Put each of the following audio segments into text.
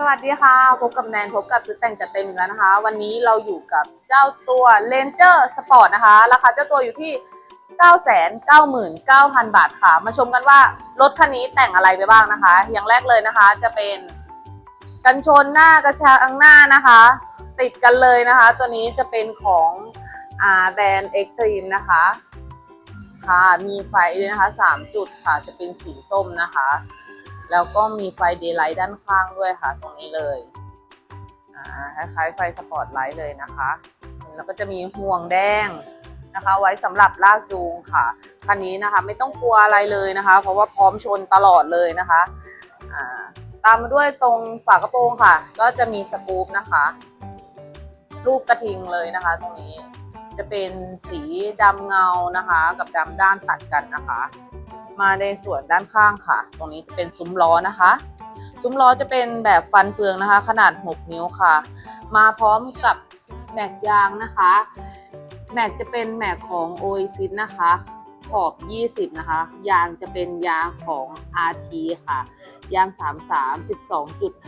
สวัสดีค่ะ พบกับแนนพบกับชุดแต่งจัดเต็มอีกแล้วนะคะ วันนี้เราอยู่กับเจ้าตัว Ranger Sport นะคะ ราคาเจ้าตัวอยู่ที่ 999,000 บาทค่ะ มาชมกันว่ารถคันนี้แต่งอะไรไปบ้างนะคะ อย่างแรกเลยนะคะจะเป็นกันชนหน้ากระชากหน้านะคะ ติดกันเลยนะคะ ตัวนี้จะเป็นของอ่าแบรนด์ Extreme นะคะค่ะมีไฟด้วยนะคะ 3 จุดค่ะจะเป็นสีส้มนะคะ แล้วก็มีไฟเดย์ไลท์ด้านข้างด้วยค่ะ ตรงนี้เลยคล้ายๆไฟสปอตไลท์เลยนะคะ แล้วก็จะมีห่วงแดงนะคะ ไว้สำหรับลากจูงค่ะ คันนี้นะคะไม่ต้องกลัวอะไรเลยนะคะ เพราะว่าพร้อมชนตลอดเลยนะคะตามมาด้วยตรงฝากระโปรงค่ะ ก็จะมีสกู๊ปนะคะ รูปกระทิงเลยนะคะ ตรงนี้จะเป็นสีดำเงานะคะ กับดำด้านตัดกันนะคะ มาในส่วนด้านข้างค่ะ ตรงนี้จะเป็นซุ้มล้อนะคะ ซุ้มล้อจะเป็นแบบฟันเฟืองนะคะ ขนาด 6 นิ้วค่ะ มาพร้อมกับแม็กยางนะคะ แม็กจะเป็นแม็กของ Oasis นะคะ ขอบ 20 นะคะ ยางจะเป็นยางของ RT ค่ะ ยาง 33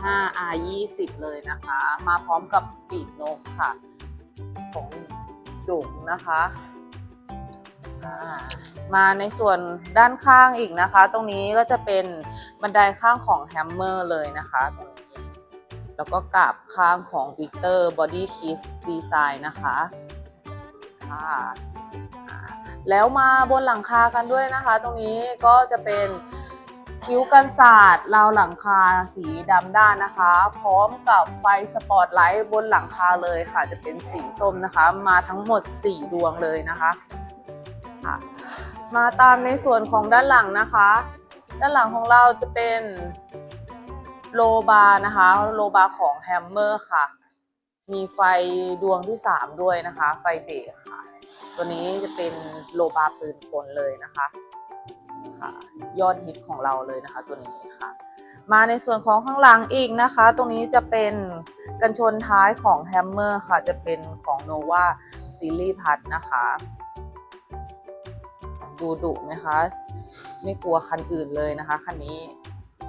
12.5 R 20 เลยนะคะ มาพร้อมกับปีกนกค่ะ ของดุงนะคะ อ่า มาในส่วนด้านข้างอีกนะคะ ตรงนี้ก็จะเป็นบันไดข้างของแฮมเมอร์เลยนะคะตรงนี้แล้วก็กราบข้างของ Victor Body Kiss Design นะคะค่ะแล้วมาบนหลังคากันด้วยนะคะ ตรงนี้ก็จะเป็นคิ้วกันศาสตร์ราวหลังคาสีดำด้านนะคะ พร้อมกับไฟสปอตไลท์บนหลังคาเลยค่ะ จะเป็นสีส้มนะคะ มาทั้งหมด 4 ดวงเลยนะคะค่ะ มาตามในส่วนของด้านหลังนะคะ ด้านหลังของเราจะเป็นโลบาร์นะคะโลบาร์ของแฮมเมอร์ค่ะ มีไฟดวงที่ 3 ด้วยนะคะ ไฟเบรกค่ะ ตัวนี้จะเป็นโลบาร์ปืนกลเลยนะคะค่ะยอดฮิตของเราเลยนะคะ ตัวนี้ค่ะ มาในส่วนของข้างหลังอีกนะคะ ตรงนี้จะเป็นกันชนท้ายของแฮมเมอร์ค่ะ จะเป็นของ Nova ซีรีส์พัดนะคะ ดูดุไหมคะ ไม่กลัวคันอื่นเลยนะคะคันนี้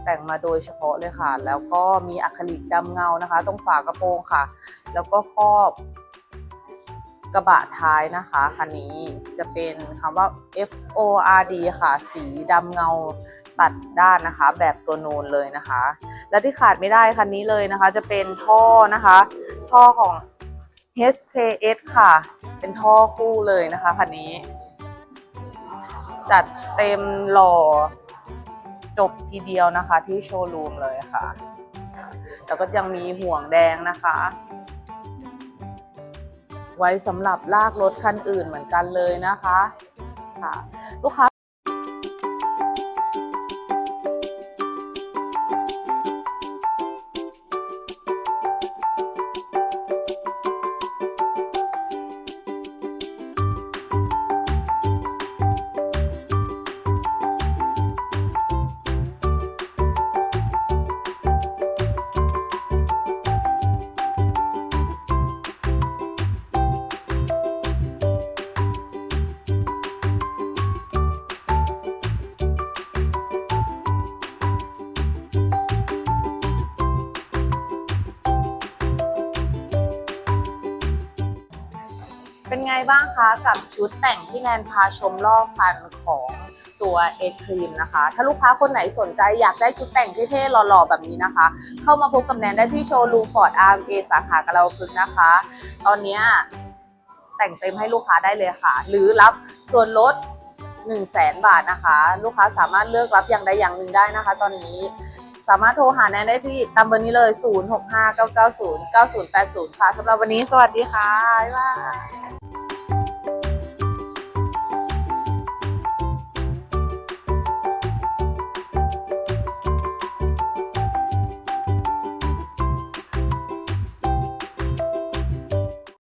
แต่งมาโดยเฉพาะเลยค่ะ แล้วก็มีอะคริลิกดำเงานะคะ ตรงฝากระโปรงค่ะ แล้วก็ครอบกระบะท้ายนะคะคันนี้จะเป็นคำว่า F O R D ค่ะ สีดำเงาตัดด้านนะคะ แบบตัวนูนเลยนะคะ และที่ขาดไม่ได้คันนี้เลยนะคะ จะเป็นท่อนะคะ ท่อของ HKS ค่ะ เป็นท่อคู่เลยนะคะคันนี้ จัดเต็มหล่อจบทีเดียวนะคะที่โชว์รูมเลยค่ะ แล้วก็ยังมีห่วงแดงนะคะ ไว้สำหรับลากรถคันอื่นเหมือนกันเลยนะคะค่ะลูกค้า ไงบ้างคะกับชุดแต่งที่แนนพาชมรอบคันของตัวเอครีมนะคะ ถ้าลูกค้าคนไหนสนใจอยากได้ชุดแต่งเท่ๆหล่อๆ แบบนี้นะคะ เข้ามาพบกับแนนได้ที่โชว์รูมฟอร์ดอาร์เอสาขากะลาพึกนะคะ ตอนนี้แต่งเต็มให้ลูกค้าได้เลยค่ะ หรือรับส่วนลด1 0 0 0 0แบาทนะคะ ลูกค้าสามารถเลือกรับอย่างใดอย่างหนึ่งได้นะคะ ตอนนี้สามารถโทรหาแนนได้ที่ตามเบอร์นี้เลย 0659909080 ค่ะสำหรับวันนี้สวัสดีค่ะ บ๊ายบาย